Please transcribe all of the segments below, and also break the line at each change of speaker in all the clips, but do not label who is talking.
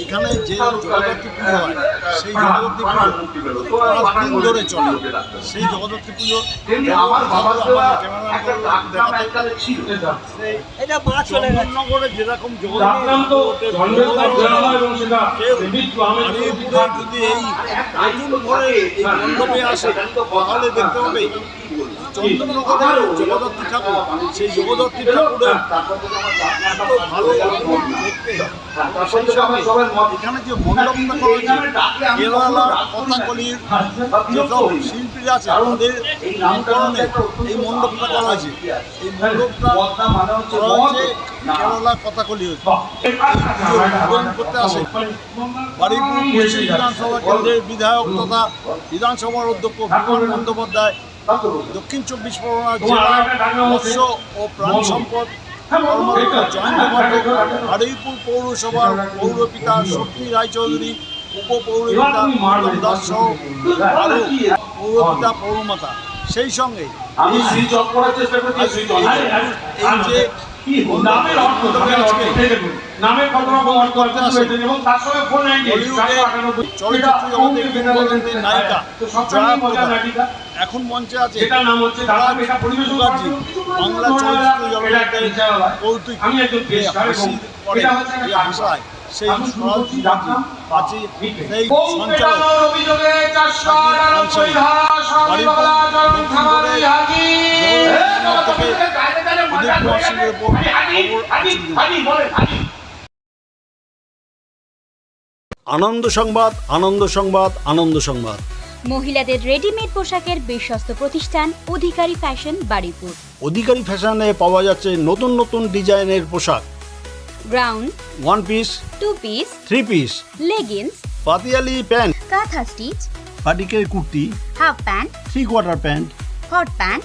এখানে যে জগদ্ধাত্রী পুজো হয় সেই জগদ্ধাত্রী পুজো পাঁচ দিন ধরে চলে। সেই জগদ্ধাত্রী পুজো যেরকম যদি এই নতুন করে এই মণ্ডপে আসে তাহলে দেখতে হবে চন্দননগরের জগদ্ধাত্রী ঠাকুর সেই জগদ্ধাত্রী ঠাকুরের এত ভালো দেখতে এখানে যে মণ্ডপটা করা হয়েছে কেরালার কথাকলির যেসব শিল্পীরা আছে তাদের নামকরণে এই মণ্ডপটা করা হয়েছে। এই মণ্ডপটা করা হয়েছে কেরালা কথাকলি হয়েছে। পুজোর উদ্বোধন করতে আসে বারুইপুর বিধানসভা কেন্দ্রের বিধায়ক তথা বিধানসভার অধ্যক্ষ বিমান বন্দ্যোপাধ্যায় দক্ষিণ চব্বিশ পরগনা জেলার মৎস্য ও প্রাণী সম্পদ জয়ন্ত ঘটক বারুইপুর পৌরসভার পৌরপিতা শক্তি রায়চৌধুরী উপপৌরপিতা উত্তম দাস সহ আরও পৌরপিতা পৌরমাতা। সেই সঙ্গে এই যে
কি নামের অর্থ নামের কল্পনা প্রমাণ করতে আসে এবং তার সঙ্গে ফোন
নায়িকা? এখন মঞ্চে আছে
যেটা নাম হচ্ছে ঢাকা পেশা পরিবেশ
মুখার্জি। বাংলা চলচ্চিত্র কৌতুক
আমি একজন পেশকার এবং এটা হচ্ছে
যে ভাষায় সেই সরল মুখার্জি আছে সেই সঞ্চালক।
সঞ্চালক
থেকে উদয় কুমার সিংয়ের উপর খবর আছে আনন্দ সংবাদ আনন্দ সংবাদ আনন্দ সংবাদ।
মহিলাদের রেডিমেড পোশাকের বিশ্বস্ত প্রতিষ্ঠান অধিকারী ফ্যাশন বাড়িপুর
অধিকারী ফ্যাশনে পাওয়া যাচ্ছে নতুন নতুন ডিজাইনের পোশাক।
Ground
one piece
two piece
three piece
leggings
Patiala pant
kantha stitch
পাটিকের kurti
half pant
three quarter pant
hot pant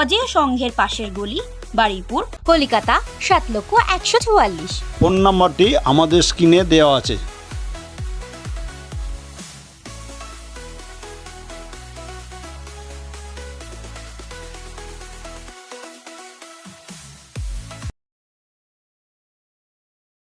অজেয় সংঘের পাশের গলি বারুইপুর কলিকাতা সাত লক্ষ একশো চুয়াল্লিশ।
ফোন নাম্বারটি আমাদের স্ক্রিনে দেওয়া আছে।